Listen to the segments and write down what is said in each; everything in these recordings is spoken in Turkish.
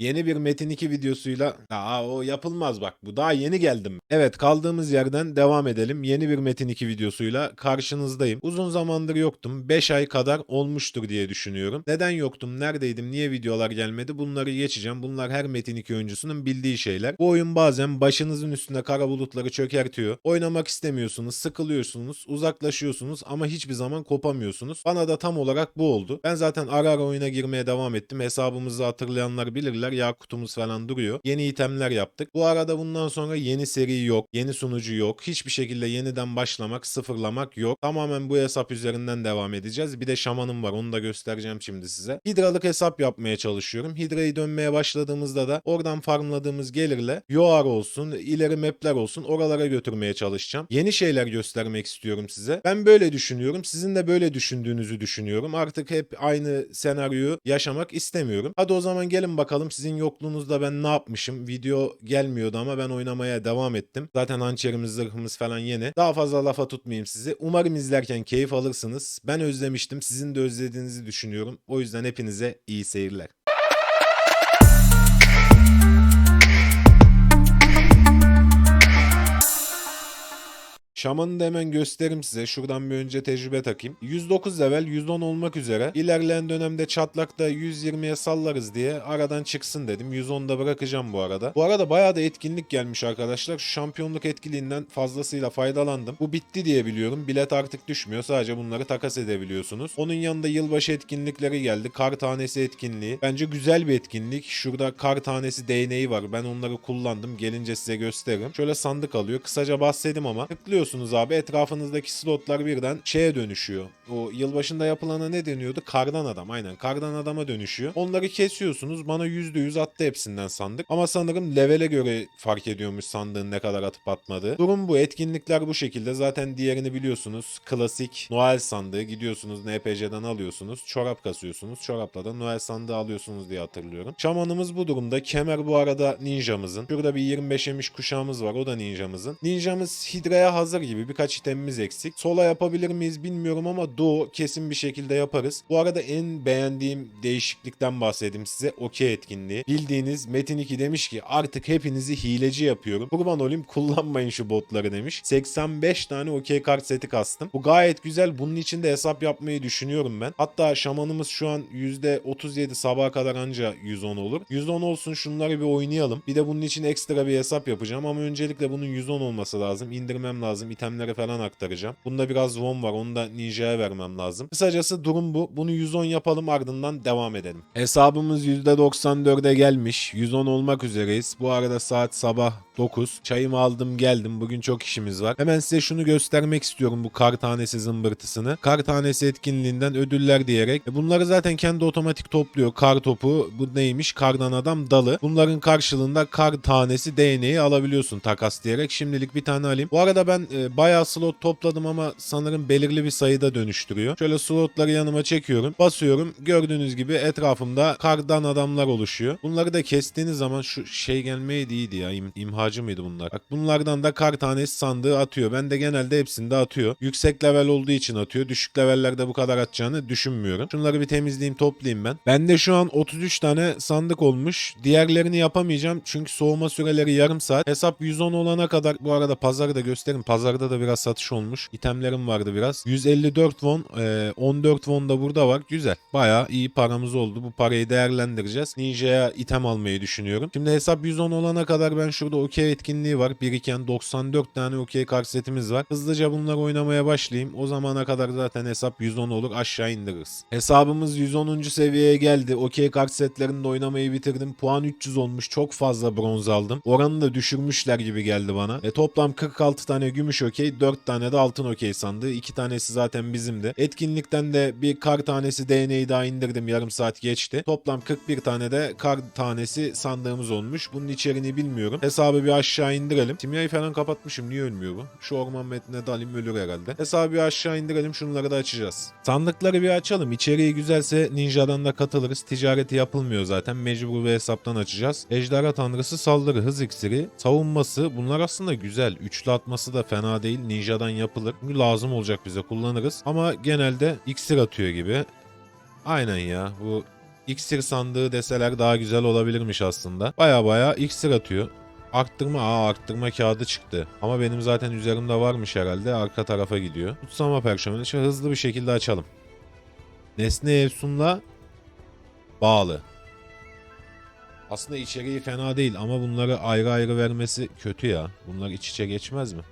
Yeni bir Metin 2 videosuyla Aa o yapılmaz bak bu daha yeni geldim. Evet kaldığımız yerden devam edelim. Yeni bir Metin 2 videosuyla karşınızdayım. Uzun zamandır yoktum. 5 ay kadar olmuştur diye düşünüyorum. Neden yoktum? Neredeydim? Niye videolar gelmedi? Bunları geçeceğim. Bunlar her Metin 2 oyuncusunun bildiği şeyler. Bu oyun bazen başınızın üstüne kara bulutları çökertiyor. Oynamak istemiyorsunuz, sıkılıyorsunuz, uzaklaşıyorsunuz ama hiçbir zaman kopamıyorsunuz. Bana da tam olarak bu oldu. Ben zaten ara ara oyuna girmeye devam ettim. Hesabımızı hatırlayanlar bilirler. Yakutumuz falan duruyor. Yeni itemler yaptık. Bu arada bundan sonra yeni seri yok. Yeni sunucu yok. Hiçbir şekilde yeniden başlamak, sıfırlamak yok. Tamamen bu hesap üzerinden devam edeceğiz. Bir de şamanım var. Onu da göstereceğim şimdi size. Hidralık hesap yapmaya çalışıyorum. Hidra'yı dönmeye başladığımızda da oradan farmladığımız gelirle Yoar olsun, ileri mapler olsun oralara götürmeye çalışacağım. Yeni şeyler göstermek istiyorum size. Ben böyle düşünüyorum. Sizin de böyle düşündüğünüzü düşünüyorum. Artık hep aynı senaryoyu yaşamak istemiyorum. Hadi o zaman gelin bakalım sizin yokluğunuzda ben ne yapmışım. Video gelmiyordu ama ben oynamaya devam ettim. Zaten hançerimiz, zırhımız falan yeni. Daha fazla lafa tutmayayım sizi. Umarım izlerken keyif alırsınız. Ben özlemiştim. Sizin de özlediğinizi düşünüyorum. O yüzden hepinize iyi seyirler. Şamanı da hemen göstereyim size. Şuradan bir önce tecrübe takayım. 109 level 110 olmak üzere. İlerleyen dönemde çatlakta 120'ye sallarız diye aradan çıksın dedim. 110'da bırakacağım bu arada. Bu arada bayağı da etkinlik gelmiş arkadaşlar. Şu şampiyonluk etkiliğinden fazlasıyla faydalandım. Bu bitti diye biliyorum. Bilet artık düşmüyor. Sadece bunları takas edebiliyorsunuz. Onun yanında yılbaşı etkinlikleri geldi. Kar tanesi etkinliği. Bence güzel bir etkinlik. Şurada kar tanesi değneği var. Ben onları kullandım. Gelince size gösteririm. Şöyle sandık alıyor. Kısaca bahsedeyim ama tıklıyorsunuz abi etrafınızdaki slotlar birden şeye dönüşüyor. O yılbaşında yapılana ne deniyordu? Kardan adam aynen kardan adama dönüşüyor. Onları kesiyorsunuz. Bana %100 attı hepsinden sandık. Ama sanırım levele göre fark ediyormuş sandığın ne kadar atıp atmadığı. Durum bu. Etkinlikler bu şekilde. Zaten diğerini biliyorsunuz. Klasik Noel sandığı. Gidiyorsunuz NPC'den alıyorsunuz. Çorap kasıyorsunuz. Çorapla da Noel sandığı alıyorsunuz diye hatırlıyorum. Şamanımız bu durumda. Kemer bu arada ninjamızın. Şurada bir 25 yemiş kuşağımız var. O da ninjamızın. Ninjamız Hidra'ya hazır gibi. Birkaç itemimiz eksik. Sola yapabilir miyiz bilmiyorum ama Doğu kesin bir şekilde yaparız. Bu arada en beğendiğim değişiklikten bahsedeyim size. Okey etkinliği. Bildiğiniz Metin 2 demiş ki artık hepinizi hileci yapıyorum. Kurban olayım kullanmayın şu botları demiş. 85 tane okey kart seti kastım. Bu gayet güzel. Bunun için de hesap yapmayı düşünüyorum ben. Hatta şamanımız şu an %37 sabaha kadar anca 110 olur. 110 olsun şunları bir oynayalım. Bir de bunun için ekstra bir hesap yapacağım ama öncelikle bunun 110 olması lazım. İndirmem lazım. İtemleri falan aktaracağım. Bunda biraz won var. Onu da ninja'ya vermem lazım. Kısacası durum bu. Bunu 110 yapalım ardından devam edelim. Hesabımız %94'e gelmiş. 110 olmak üzereyiz. Bu arada saat sabah 9. Çayımı aldım geldim. Bugün çok işimiz var. Hemen size şunu göstermek istiyorum bu kar tanesi zımbırtısını. Kar tanesi etkinliğinden ödüller diyerek. E, Bunları zaten kendi otomatik topluyor. Kar topu bu neymiş? Kardan adam dalı. Bunların karşılığında kar tanesi değneği alabiliyorsun takas diyerek. Şimdilik bir tane alayım. Bu arada ben e, bayağı slot topladım ama sanırım belirli bir sayıda dönüştürüyor. Şöyle slotları yanıma çekiyorum. Basıyorum. Gördüğünüz gibi etrafımda kardan adamlar oluşuyor. Bunları da kestiğiniz zaman şu şey gelmeydi iyiydi ya. İm, imhacı mıydı bunlar? Bak bunlardan da kar tanesi sandığı atıyor. Ben de genelde hepsinde atıyor. Yüksek level olduğu için atıyor. Düşük levellerde bu kadar atacağını düşünmüyorum. Şunları bir temizleyeyim toplayayım ben. Bende şu an 33 tane sandık olmuş. Diğerlerini yapamayacağım çünkü soğuma süreleri yarım saat. Hesap 110 olana kadar bu arada pazarı da gösterin. Pazarda da biraz satış olmuş. İtemlerim vardı biraz. 154 won, e, 14 won da burada var. Güzel. Bayağı iyi paramız oldu. Bu parayı değerlendireceğiz. Ninja'ya item almayı düşünüyorum. Şimdi hesap 110 olana kadar ben şurada okey etkinliği var. Biriken 94 tane okey kart setimiz var. Hızlıca bunları oynamaya başlayayım. O zamana kadar zaten hesap 110 olur. Aşağı indiririz. Hesabımız 110. seviyeye geldi. Okey kart setlerinde oynamayı bitirdim. Puan 300 olmuş. Çok fazla bronz aldım. Oranı da düşürmüşler gibi geldi bana. E, toplam 46 tane gümüş okey, 4 tane de altın okey sandığı. 2 tanesi zaten bizimdi. Etkinlikten de bir kar tanesi DNA'yı daha indirdim. Yarım saat geçti. Toplam 41 tane de kar tanesi sandığımız olmuş. Bunun içeriğini bilmiyorum. Hesabı bir aşağı indirelim. Simyayı falan kapatmışım. Niye ölmüyor bu? Şu orman metnine dalayım ölür herhalde. Hesabı bir aşağı indirelim. Şunları da açacağız. Sandıkları bir açalım. İçeriği güzelse Ninja'dan da katılırız. Ticareti yapılmıyor zaten. Mecbur bir hesaptan açacağız. Ejderha tanrısı saldırı hız iksiri. Savunması. Bunlar aslında güzel. Üçlü atması da fena değil. Ninja'dan yapılır. Çünkü lazım olacak bize kullanırız. Ama genelde iksir atıyor gibi. Aynen ya. Bu iksir sandığı deseler daha güzel olabilirmiş aslında. Baya baya iksir atıyor. Arttırma, aa arttırma kağıdı çıktı. Ama benim zaten üzerimde varmış herhalde. Arka tarafa gidiyor. Kutsama perşemeli. Şöyle hızlı bir şekilde açalım. Nesne Efsun'la bağlı. Aslında içeriği fena değil ama bunları ayrı ayrı vermesi kötü ya. Bunlar iç içe geçmez mi?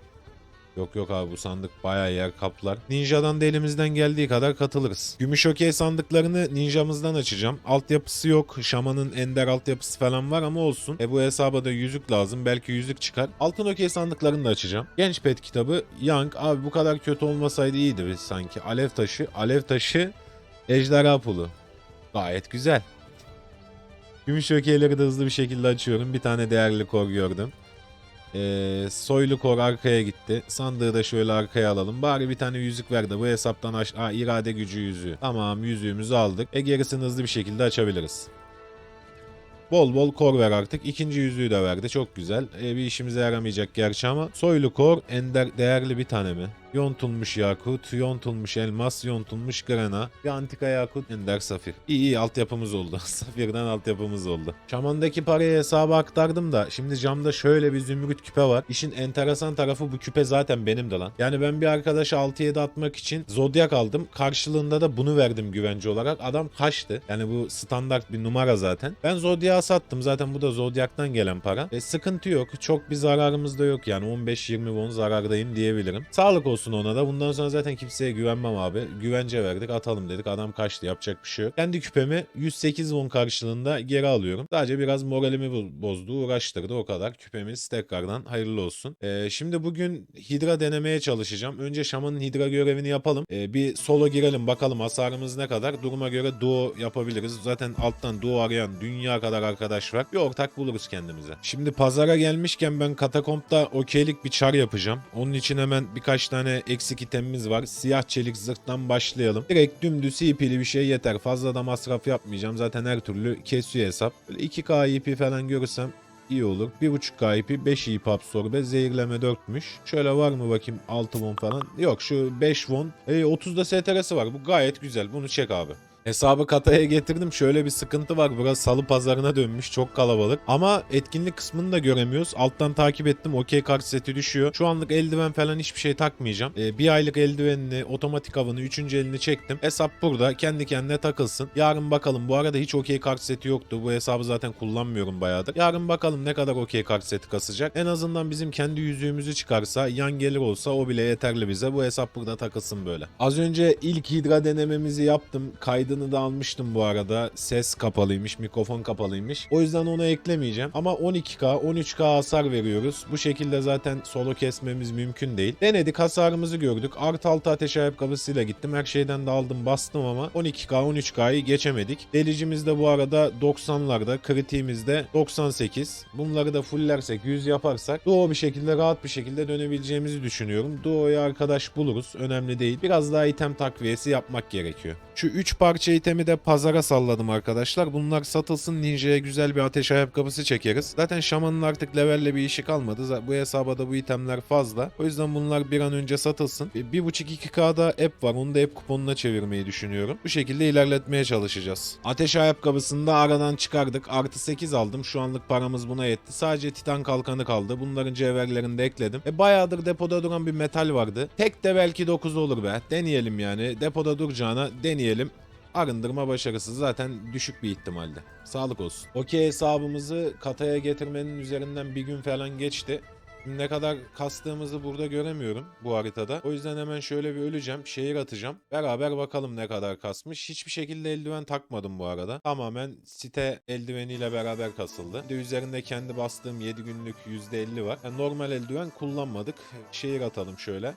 Yok yok abi bu sandık bayağı yer kaplar. Ninja'dan da elimizden geldiği kadar katılırız. Gümüş okey sandıklarını ninjamızdan açacağım. Altyapısı yok. Şamanın ender altyapısı falan var ama olsun. E bu hesaba da yüzük lazım. Belki yüzük çıkar. Altın okey sandıklarını da açacağım. Genç pet kitabı. Young. Abi bu kadar kötü olmasaydı iyiydi biz sanki. Alev taşı. Alev taşı. Ejderha pulu. Gayet güzel. Gümüş okeyleri de hızlı bir şekilde açıyorum. Bir tane değerli kor gördüm. Ee, soylu kor arkaya gitti. Sandığı da şöyle arkaya alalım. Bari bir tane yüzük ver de bu hesaptan aş... Aa, irade gücü yüzüğü. Tamam yüzüğümüzü aldık. E gerisini hızlı bir şekilde açabiliriz. Bol bol kor ver artık. İkinci yüzüğü de verdi. Çok güzel. E, bir işimize yaramayacak gerçi ama. Soylu kor ender değerli bir tane mi? Yontulmuş yakut, yontulmuş elmas, yontulmuş grana, bir antika yakut, ender safir. İyi iyi altyapımız oldu. Safirden altyapımız oldu. Şamandaki parayı hesaba aktardım da şimdi camda şöyle bir zümrüt küpe var. İşin enteresan tarafı bu küpe zaten benim de lan. Yani ben bir arkadaşa 6-7 atmak için zodyak aldım. Karşılığında da bunu verdim güvence olarak. Adam kaçtı. Yani bu standart bir numara zaten. Ben zodyağı sattım. Zaten bu da zodyaktan gelen para. E, sıkıntı yok. Çok bir zararımız da yok yani. 15-20 won zarardayım diyebilirim. Sağlık olsun ona da. Bundan sonra zaten kimseye güvenmem abi. Güvence verdik atalım dedik. Adam kaçtı yapacak bir şey yok. Kendi küpemi 108 won karşılığında geri alıyorum. Sadece biraz moralimi bo- bozdu uğraştırdı o kadar. Küpemiz tekrardan hayırlı olsun. Ee, şimdi bugün Hidra denemeye çalışacağım. Önce Şaman'ın Hidra görevini yapalım. Ee, bir solo girelim bakalım hasarımız ne kadar. Duruma göre duo yapabiliriz. Zaten alttan duo arayan dünya kadar arkadaş var. Bir ortak buluruz kendimize. Şimdi pazara gelmişken ben katakompta okeylik bir çar yapacağım. Onun için hemen birkaç tane eksik itemimiz var. Siyah çelik zırhtan başlayalım. Direkt dümdüz ipili bir şey yeter. Fazla da masraf yapmayacağım. Zaten her türlü kesiyor hesap. Böyle 2K ip falan görürsem iyi olur. 1.5K ipi 5 ip absorbe zehirleme 4'müş. Şöyle var mı bakayım 6 won falan. Yok şu 5 won. E, 30'da STR'si var. Bu gayet güzel. Bunu çek abi. Hesabı kataya getirdim. Şöyle bir sıkıntı var. Burası salı pazarına dönmüş. Çok kalabalık. Ama etkinlik kısmını da göremiyoruz. Alttan takip ettim. Okey kart seti düşüyor. Şu anlık eldiven falan hiçbir şey takmayacağım. Ee, bir aylık eldivenini, otomatik avını, üçüncü elini çektim. Hesap burada. Kendi kendine takılsın. Yarın bakalım. Bu arada hiç okey kart seti yoktu. Bu hesabı zaten kullanmıyorum bayağıdır. Yarın bakalım ne kadar okey kart seti kasacak. En azından bizim kendi yüzüğümüzü çıkarsa, yan gelir olsa o bile yeterli bize. Bu hesap burada takılsın böyle. Az önce ilk hidra denememizi yaptım. Kaydını da almıştım bu arada. Ses kapalıymış, mikrofon kapalıymış. O yüzden onu eklemeyeceğim. Ama 12K, 13K hasar veriyoruz. Bu şekilde zaten solo kesmemiz mümkün değil. Denedik, hasarımızı gördük. Art 6 ateş ayakkabısıyla gittim. Her şeyden de aldım, bastım ama 12K, 13K'yı geçemedik. Delicimiz de bu arada 90'larda, kritiğimiz de 98. Bunları da fullersek, 100 yaparsak Duo bir şekilde, rahat bir şekilde dönebileceğimizi düşünüyorum. Duo'ya arkadaş buluruz. Önemli değil. Biraz daha item takviyesi yapmak gerekiyor. Şu 3 parça itemi de pazara salladım arkadaşlar. Bunlar satılsın Ninja'ya güzel bir ateş ayakkabısı çekeriz. Zaten Şaman'ın artık levelle bir işi kalmadı. Bu hesaba da bu itemler fazla. O yüzden bunlar bir an önce satılsın. E, 1.5-2K'da app var. Onu da app kuponuna çevirmeyi düşünüyorum. Bu şekilde ilerletmeye çalışacağız. Ateş ayakkabısını da aradan çıkardık. Artı 8 aldım. Şu anlık paramız buna yetti. Sadece titan kalkanı kaldı. Bunların cevherlerini de ekledim. E bayağıdır depoda duran bir metal vardı. Tek de belki 9 olur be. Deneyelim yani. Depoda duracağına deneyelim. Arındırma başarısı zaten düşük bir ihtimalde. Sağlık olsun. Okey hesabımızı kataya getirmenin üzerinden bir gün falan geçti. Ne kadar kastığımızı burada göremiyorum bu haritada. O yüzden hemen şöyle bir öleceğim. Şehir atacağım. Beraber bakalım ne kadar kasmış. Hiçbir şekilde eldiven takmadım bu arada. Tamamen site eldiveniyle beraber kasıldı. Bir de üzerinde kendi bastığım 7 günlük %50 var. Yani normal eldiven kullanmadık. Şehir atalım şöyle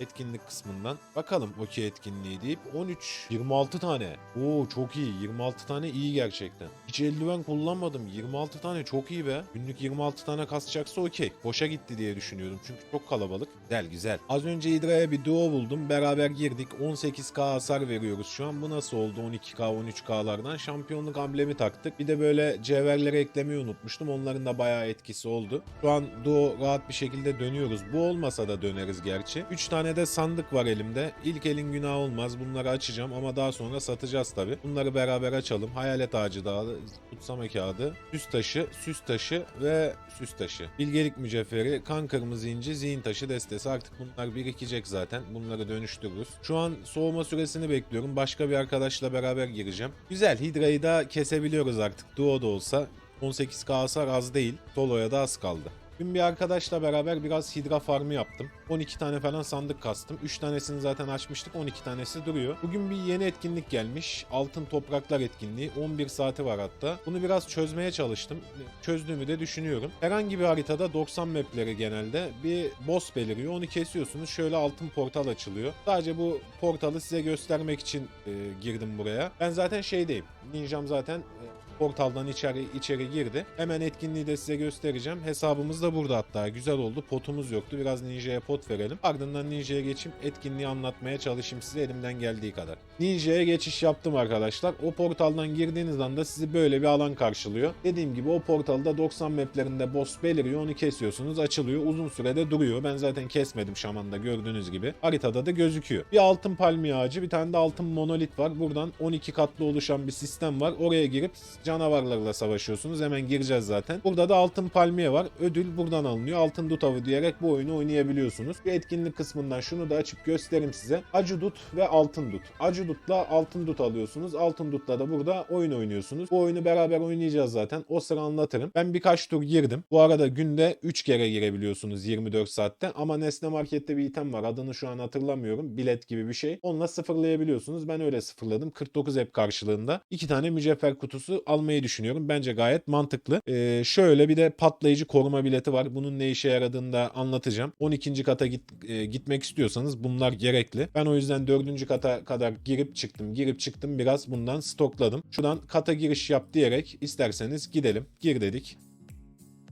etkinlik kısmından. Bakalım okey etkinliği deyip 13 26 tane. Oo çok iyi. 26 tane iyi gerçekten. Hiç eldiven kullanmadım. 26 tane çok iyi be. Günlük 26 tane kasacaksa okey. Boşa gitti diye düşünüyordum. Çünkü çok kalabalık. Güzel güzel. Az önce Hidra'ya bir duo buldum. Beraber girdik. 18k hasar veriyoruz şu an. Bu nasıl oldu 12k 13k'lardan? Şampiyonluk amblemi taktık. Bir de böyle cevherleri eklemeyi unutmuştum. Onların da bayağı etkisi oldu. Şu an duo rahat bir şekilde dönüyoruz. Bu olmasa da döneriz gerçi. 3 tane tane de sandık var elimde. İlk elin günah olmaz. Bunları açacağım ama daha sonra satacağız tabi. Bunları beraber açalım. Hayalet ağacı dağı, kutsama kağıdı, süs taşı, süs taşı ve süs taşı. Bilgelik mücevheri, kan kırmızı inci, zihin taşı destesi. Artık bunlar birikecek zaten. Bunları dönüştürürüz. Şu an soğuma süresini bekliyorum. Başka bir arkadaşla beraber gireceğim. Güzel. Hidra'yı da kesebiliyoruz artık. Duo da olsa. 18k hasar az değil. Solo'ya da az kaldı. Dün bir arkadaşla beraber biraz hidra farmı yaptım. 12 tane falan sandık kastım. 3 tanesini zaten açmıştık. 12 tanesi duruyor. Bugün bir yeni etkinlik gelmiş. Altın Topraklar etkinliği. 11 saati var hatta. Bunu biraz çözmeye çalıştım. Çözdüğümü de düşünüyorum. Herhangi bir haritada 90 mapleri genelde bir boss beliriyor. Onu kesiyorsunuz. Şöyle altın portal açılıyor. Sadece bu portalı size göstermek için e, girdim buraya. Ben zaten şeydeyim. Ninjam zaten e, portaldan içeri içeri girdi. Hemen etkinliği de size göstereceğim. Hesabımız da burada hatta. Güzel oldu. Potumuz yoktu. Biraz Ninja'ya pot verelim. Ardından Ninja'ya geçeyim. Etkinliği anlatmaya çalışayım size elimden geldiği kadar. Ninja'ya geçiş yaptım arkadaşlar. O portaldan girdiğiniz anda sizi böyle bir alan karşılıyor. Dediğim gibi o portalda 90 maplerinde boss beliriyor. Onu kesiyorsunuz. Açılıyor. Uzun sürede duruyor. Ben zaten kesmedim şamanda gördüğünüz gibi. Haritada da gözüküyor. Bir altın palmiye ağacı, bir tane de altın monolit var. Buradan 12 katlı oluşan bir sistem var. Oraya girip canavarlarla savaşıyorsunuz. Hemen gireceğiz zaten. Burada da altın palmiye var. Ödül buradan alınıyor. Altın dut avı diyerek bu oyunu oynayabiliyorsunuz. Bir etkinlik kısmından şunu da açıp göstereyim size. Acı dut ve altın dut. Acı dutla altın dut alıyorsunuz. Altın dutla da burada oyun oynuyorsunuz. Bu oyunu beraber oynayacağız zaten. O sıra anlatırım. Ben birkaç tur girdim. Bu arada günde 3 kere girebiliyorsunuz 24 saatte. Ama Nesne Market'te bir item var. Adını şu an hatırlamıyorum. Bilet gibi bir şey. Onunla sıfırlayabiliyorsunuz. Ben öyle sıfırladım. 49 app karşılığında. 2 tane mücevher kutusu almayı düşünüyorum. Bence gayet mantıklı. Ee, şöyle bir de patlayıcı koruma bileti var. Bunun ne işe yaradığını da anlatacağım. 12. kata git, e, gitmek istiyorsanız bunlar gerekli. Ben o yüzden 4. kata kadar girip çıktım. Girip çıktım biraz bundan stokladım. Şuradan kata giriş yap diyerek isterseniz gidelim. Gir dedik.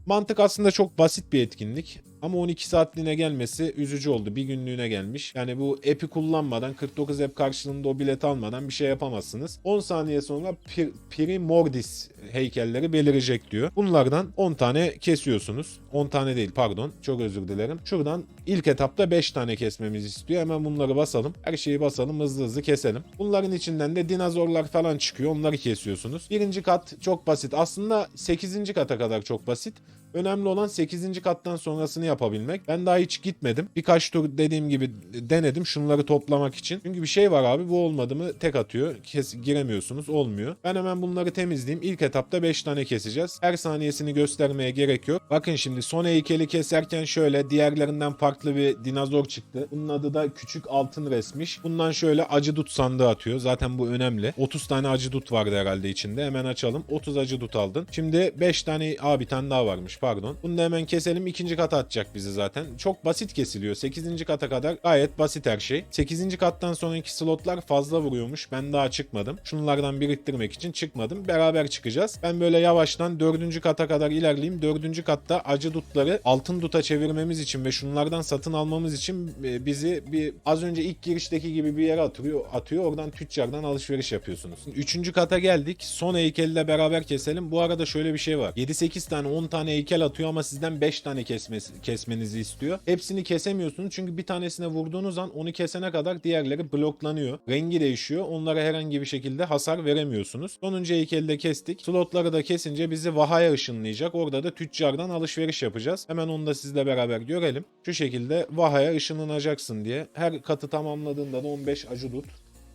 Mantık aslında çok basit bir etkinlik. Ama 12 saatliğine gelmesi üzücü oldu. Bir günlüğüne gelmiş. Yani bu app'i kullanmadan 49 app karşılığında o bilet almadan bir şey yapamazsınız. 10 saniye sonra Pir Primordis heykelleri belirecek diyor. Bunlardan 10 tane kesiyorsunuz. 10 tane değil pardon. Çok özür dilerim. Şuradan ilk etapta 5 tane kesmemizi istiyor. Hemen bunları basalım. Her şeyi basalım hızlı hızlı keselim. Bunların içinden de dinozorlar falan çıkıyor. Onları kesiyorsunuz. Birinci kat çok basit. Aslında 8. kata kadar çok basit. Önemli olan 8. kattan sonrasını yapabilmek. Ben daha hiç gitmedim. Birkaç tur dediğim gibi denedim şunları toplamak için. Çünkü bir şey var abi bu olmadı mı tek atıyor. Kes, giremiyorsunuz olmuyor. Ben hemen bunları temizleyeyim. İlk etapta 5 tane keseceğiz. Her saniyesini göstermeye gerek yok. Bakın şimdi son heykeli keserken şöyle diğerlerinden farklı bir dinozor çıktı. Bunun adı da küçük altın resmiş. Bundan şöyle acı dut sandığı atıyor. Zaten bu önemli. 30 tane acı dut vardı herhalde içinde. Hemen açalım. 30 acı dut aldın. Şimdi 5 tane bir tane daha varmış pardon. Bunu da hemen keselim. İkinci kata atacak bizi zaten. Çok basit kesiliyor. 8. kata kadar gayet basit her şey. 8. kattan sonraki slotlar fazla vuruyormuş. Ben daha çıkmadım. Şunlardan biriktirmek için çıkmadım. Beraber çıkacağız. Ben böyle yavaştan 4. kata kadar ilerleyeyim. 4. katta acı dutları altın duta çevirmemiz için ve şunlardan satın almamız için e, bizi bir az önce ilk girişteki gibi bir yere atıyor. atıyor. Oradan tüccardan alışveriş yapıyorsunuz. 3. kata geldik. Son heykelle beraber keselim. Bu arada şöyle bir şey var. 7-8 tane 10 tane heykel atıyor ama sizden 5 tane kesmesi, kesmenizi istiyor. Hepsini kesemiyorsunuz çünkü bir tanesine vurduğunuz an onu kesene kadar diğerleri bloklanıyor. Rengi değişiyor. Onlara herhangi bir şekilde hasar veremiyorsunuz. Sonuncu heykeli de kestik. Slotları da kesince bizi Vaha'ya ışınlayacak. Orada da tüccardan alışveriş yapacağız. Hemen onu da sizle beraber görelim. Şu şekilde Vaha'ya ışınlanacaksın diye. Her katı tamamladığında da 15 acı dut,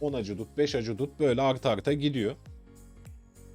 10 acı dut, 5 acı dut böyle arta arta gidiyor.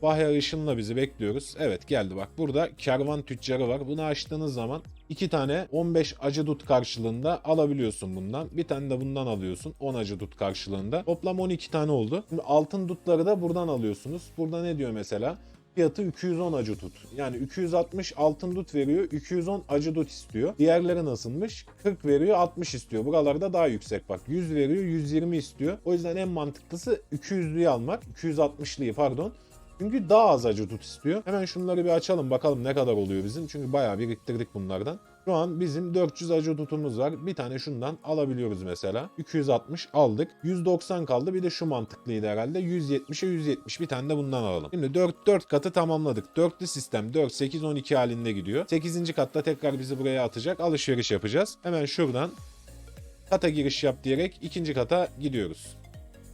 Vahya ışınla bizi bekliyoruz. Evet geldi bak. Burada kervan tüccarı var. Bunu açtığınız zaman iki tane 15 acı dut karşılığında alabiliyorsun bundan. Bir tane de bundan alıyorsun. 10 acı dut karşılığında. Toplam 12 tane oldu. Şimdi altın dutları da buradan alıyorsunuz. Burada ne diyor mesela? Fiyatı 210 acı dut. Yani 260 altın dut veriyor. 210 acı dut istiyor. Diğerleri nasılmış? 40 veriyor 60 istiyor. Buralarda daha yüksek bak. 100 veriyor 120 istiyor. O yüzden en mantıklısı 200'lüyü almak. 260'lıyı pardon. Çünkü daha az acı tut istiyor. Hemen şunları bir açalım bakalım ne kadar oluyor bizim. Çünkü bayağı biriktirdik bunlardan. Şu an bizim 400 acı tutumuz var. Bir tane şundan alabiliyoruz mesela. 260 aldık. 190 kaldı. Bir de şu mantıklıydı herhalde. 170'e 170 bir tane de bundan alalım. Şimdi 4, 4 katı tamamladık. Dörtlü sistem 4, 8, 12 halinde gidiyor. 8. katta tekrar bizi buraya atacak. Alışveriş yapacağız. Hemen şuradan Kata giriş yap diyerek ikinci kata gidiyoruz.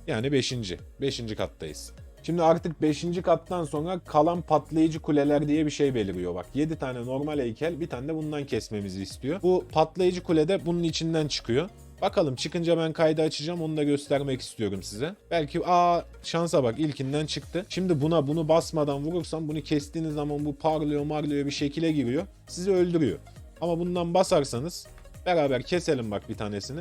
Yani beşinci. Beşinci kattayız. Şimdi artık 5. kattan sonra kalan patlayıcı kuleler diye bir şey beliriyor bak. 7 tane normal heykel bir tane de bundan kesmemizi istiyor. Bu patlayıcı kule de bunun içinden çıkıyor. Bakalım çıkınca ben kaydı açacağım onu da göstermek istiyorum size. Belki aa şansa bak ilkinden çıktı. Şimdi buna bunu basmadan vurursam bunu kestiğiniz zaman bu parlıyor marlıyor bir şekile giriyor. Sizi öldürüyor. Ama bundan basarsanız beraber keselim bak bir tanesini.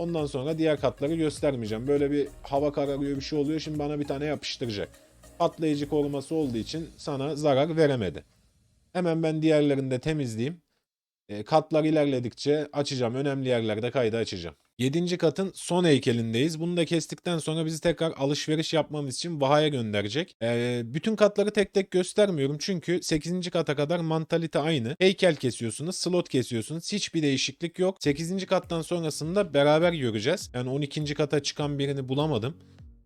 Ondan sonra diğer katları göstermeyeceğim. Böyle bir hava kararıyor bir şey oluyor. Şimdi bana bir tane yapıştıracak. Patlayıcı koruması olduğu için sana zarar veremedi. Hemen ben diğerlerini de temizleyeyim. E, katlar ilerledikçe açacağım. Önemli yerlerde kaydı açacağım. 7. katın son heykelindeyiz. Bunu da kestikten sonra bizi tekrar alışveriş yapmamız için Vaha'ya gönderecek. E, bütün katları tek tek göstermiyorum çünkü 8. kata kadar mantalite aynı. Heykel kesiyorsunuz, slot kesiyorsunuz. Hiçbir değişiklik yok. 8. kattan sonrasında beraber göreceğiz. Yani 12. kata çıkan birini bulamadım.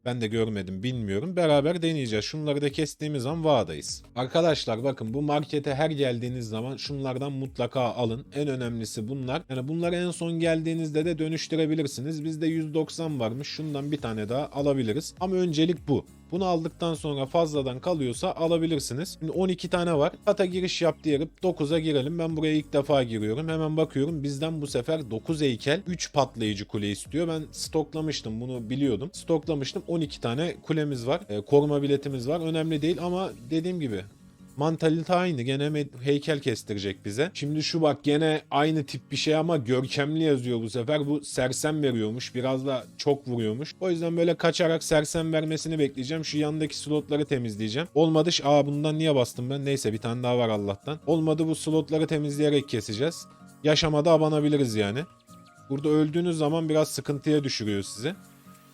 Ben de görmedim bilmiyorum. Beraber deneyeceğiz. Şunları da kestiğimiz zaman Va'dayız. Arkadaşlar bakın bu markete her geldiğiniz zaman şunlardan mutlaka alın. En önemlisi bunlar. Yani bunları en son geldiğinizde de dönüştürebilirsiniz. Bizde 190 varmış. Şundan bir tane daha alabiliriz. Ama öncelik bu. Bunu aldıktan sonra fazladan kalıyorsa alabilirsiniz. Şimdi 12 tane var. Kata giriş yap diyerek 9'a girelim. Ben buraya ilk defa giriyorum. Hemen bakıyorum. Bizden bu sefer 9 heykel 3 patlayıcı kule istiyor. Ben stoklamıştım bunu biliyordum. Stoklamıştım. 12 tane kulemiz var. E, koruma biletimiz var. Önemli değil ama dediğim gibi Mantalite aynı. Gene heykel kestirecek bize. Şimdi şu bak gene aynı tip bir şey ama görkemli yazıyor bu sefer. Bu sersem veriyormuş. Biraz da çok vuruyormuş. O yüzden böyle kaçarak sersem vermesini bekleyeceğim. Şu yandaki slotları temizleyeceğim. Olmadı. Aa bundan niye bastım ben? Neyse bir tane daha var Allah'tan. Olmadı bu slotları temizleyerek keseceğiz. Yaşamada abanabiliriz yani. Burada öldüğünüz zaman biraz sıkıntıya düşürüyor sizi.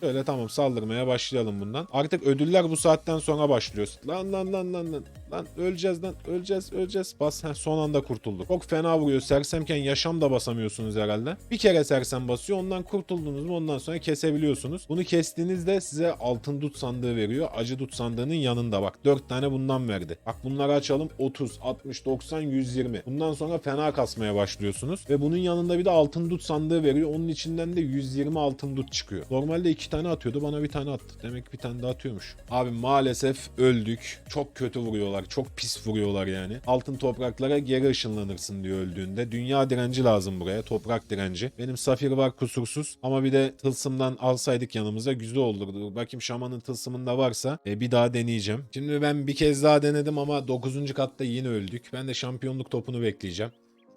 Öyle tamam saldırmaya başlayalım bundan. Artık ödüller bu saatten sonra başlıyor. Lan lan lan lan lan. Lan öleceğiz lan. Öleceğiz öleceğiz. Bas. Heh, son anda kurtulduk. Çok fena vuruyor. Sersemken yaşam da basamıyorsunuz herhalde. Bir kere sersem basıyor. Ondan kurtuldunuz mu ondan sonra kesebiliyorsunuz. Bunu kestiğinizde size altın dut sandığı veriyor. Acı dut sandığının yanında bak. 4 tane bundan verdi. Bak bunları açalım. 30, 60, 90, 120. Bundan sonra fena kasmaya başlıyorsunuz. Ve bunun yanında bir de altın dut sandığı veriyor. Onun içinden de 120 altın dut çıkıyor. Normalde 2 tane atıyordu. Bana bir tane attı. Demek bir tane daha atıyormuş. Abi maalesef öldük. Çok kötü vuruyorlar. Çok pis vuruyorlar yani. Altın topraklara geri ışınlanırsın diyor öldüğünde. Dünya direnci lazım buraya. Toprak direnci. Benim safir var kusursuz. Ama bir de tılsımdan alsaydık yanımıza güzel olurdu. Bakayım şamanın tılsımında varsa e, bir daha deneyeceğim. Şimdi ben bir kez daha denedim ama 9. katta yine öldük. Ben de şampiyonluk topunu bekleyeceğim.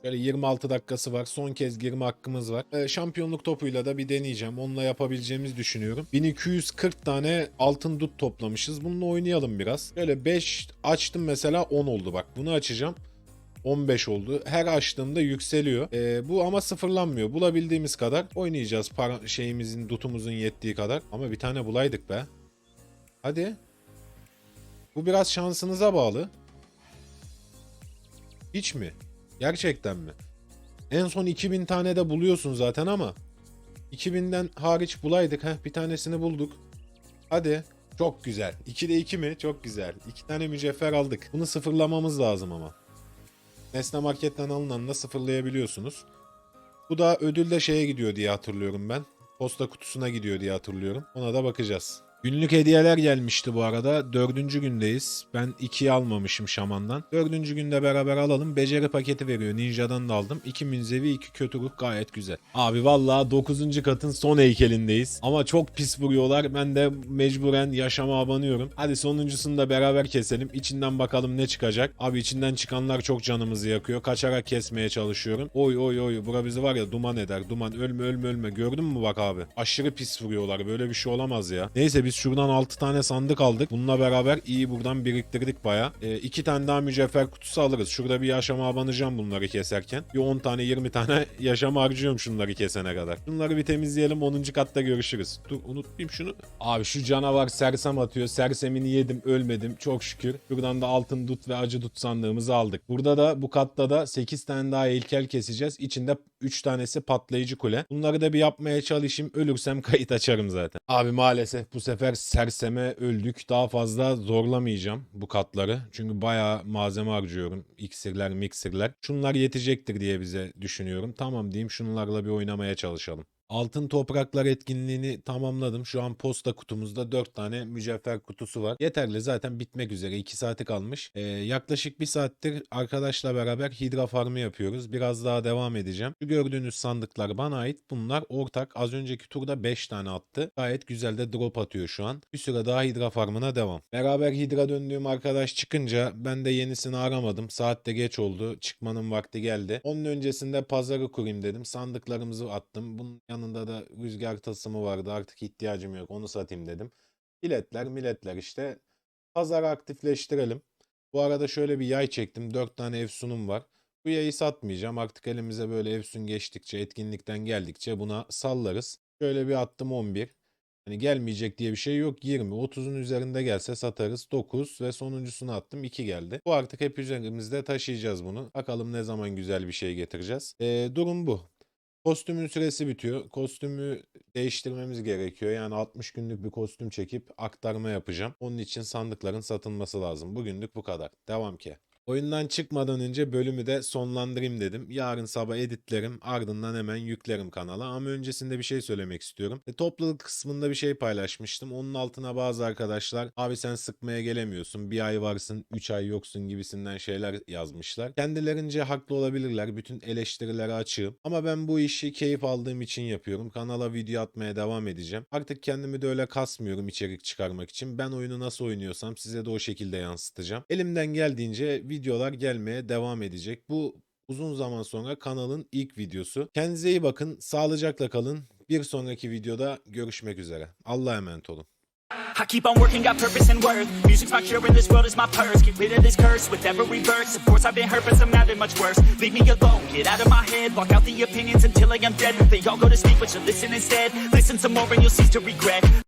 Böyle 26 dakikası var. Son kez girme hakkımız var. Ee, şampiyonluk topuyla da bir deneyeceğim. Onunla yapabileceğimizi düşünüyorum. 1240 tane altın dut toplamışız. Bununla oynayalım biraz. Böyle 5 açtım mesela 10 oldu bak. Bunu açacağım. 15 oldu. Her açtığımda yükseliyor. Ee, bu ama sıfırlanmıyor. Bulabildiğimiz kadar oynayacağız. Para, şeyimizin, dutumuzun yettiği kadar. Ama bir tane bulaydık be. Hadi. Bu biraz şansınıza bağlı. Hiç mi? Gerçekten mi? En son 2000 tane de buluyorsun zaten ama 2000'den hariç bulaydık. Heh, bir tanesini bulduk. Hadi. Çok güzel. 2'de 2 mi? Çok güzel. 2 tane mücevher aldık. Bunu sıfırlamamız lazım ama. Nesne marketten alınanla sıfırlayabiliyorsunuz. Bu da ödülde şeye gidiyor diye hatırlıyorum ben. Posta kutusuna gidiyor diye hatırlıyorum. Ona da bakacağız. Günlük hediyeler gelmişti bu arada. Dördüncü gündeyiz. Ben ikiyi almamışım şamandan. Dördüncü günde beraber alalım. Beceri paketi veriyor. Ninja'dan da aldım. İki münzevi, iki kötü ruh gayet güzel. Abi vallahi dokuzuncu katın son heykelindeyiz. Ama çok pis vuruyorlar. Ben de mecburen yaşama abanıyorum. Hadi sonuncusunu da beraber keselim. İçinden bakalım ne çıkacak. Abi içinden çıkanlar çok canımızı yakıyor. Kaçarak kesmeye çalışıyorum. Oy oy oy. Bura bizi var ya duman eder. Duman ölme ölme ölme. Gördün mü bak abi? Aşırı pis vuruyorlar. Böyle bir şey olamaz ya. Neyse biz şuradan 6 tane sandık aldık. Bununla beraber iyi buradan biriktirdik baya. E, iki tane daha mücevher kutusu alırız. Şurada bir yaşama abanacağım bunları keserken. Bir 10 tane 20 tane yaşam harcıyorum şunları kesene kadar. Bunları bir temizleyelim 10. katta görüşürüz. Dur unutmayayım şunu. Abi şu canavar sersem atıyor. Sersemini yedim ölmedim çok şükür. Buradan da altın dut ve acı dut sandığımızı aldık. Burada da bu katta da 8 tane daha heykel keseceğiz. İçinde 3 tanesi patlayıcı kule. Bunları da bir yapmaya çalışayım. Ölürsem kayıt açarım zaten. Abi maalesef bu sefer serseme öldük. Daha fazla zorlamayacağım bu katları. Çünkü bayağı malzeme harcıyorum. İksirler, miksirler. Şunlar yetecektir diye bize düşünüyorum. Tamam diyeyim şunlarla bir oynamaya çalışalım. Altın Topraklar etkinliğini tamamladım. Şu an posta kutumuzda 4 tane mücevher kutusu var. Yeterli zaten bitmek üzere. 2 saati kalmış. Ee, yaklaşık 1 saattir arkadaşla beraber hidra farmı yapıyoruz. Biraz daha devam edeceğim. Şu gördüğünüz sandıklar bana ait. Bunlar ortak. Az önceki turda 5 tane attı. Gayet güzel de drop atıyor şu an. Bir süre daha hidra farmına devam. Beraber hidra döndüğüm arkadaş çıkınca ben de yenisini aramadım. Saat de geç oldu. Çıkmanın vakti geldi. Onun öncesinde pazarı kurayım dedim. Sandıklarımızı attım. Bunun yanında da rüzgar tasımı vardı. Artık ihtiyacım yok. Onu satayım dedim. Biletler milletler işte. Pazarı aktifleştirelim. Bu arada şöyle bir yay çektim. 4 tane Efsun'um var. Bu yayı satmayacağım. Artık elimize böyle Efsun geçtikçe, etkinlikten geldikçe buna sallarız. Şöyle bir attım 11. Hani gelmeyecek diye bir şey yok. 20, 30'un üzerinde gelse satarız. 9 ve sonuncusunu attım 2 geldi. Bu artık hep üzerimizde taşıyacağız bunu. Bakalım ne zaman güzel bir şey getireceğiz. Ee, durum bu. Kostümün süresi bitiyor. Kostümü değiştirmemiz gerekiyor. Yani 60 günlük bir kostüm çekip aktarma yapacağım. Onun için sandıkların satılması lazım. Bugünlük bu kadar. Devam ki. Oyundan çıkmadan önce bölümü de sonlandırayım dedim. Yarın sabah editlerim ardından hemen yüklerim kanala. Ama öncesinde bir şey söylemek istiyorum. E, topluluk kısmında bir şey paylaşmıştım. Onun altına bazı arkadaşlar abi sen sıkmaya gelemiyorsun. Bir ay varsın 3 ay yoksun gibisinden şeyler yazmışlar. Kendilerince haklı olabilirler. Bütün eleştirilere açığım. Ama ben bu işi keyif aldığım için yapıyorum. Kanala video atmaya devam edeceğim. Artık kendimi de öyle kasmıyorum içerik çıkarmak için. Ben oyunu nasıl oynuyorsam size de o şekilde yansıtacağım. Elimden geldiğince videolar gelmeye devam edecek. Bu uzun zaman sonra kanalın ilk videosu. Kendinize iyi bakın, sağlıcakla kalın. Bir sonraki videoda görüşmek üzere. Allah'a emanet olun. I keep on working, got purpose and worth. Music's my cure and this world is my purse. Get rid of this curse with every verse. Of course I've been hurt, but some have it much worse. Leave me alone, get out of my head. Block out the opinions until I am dead. They all go to sleep, but you listen instead. Listen some more and you'll cease to regret.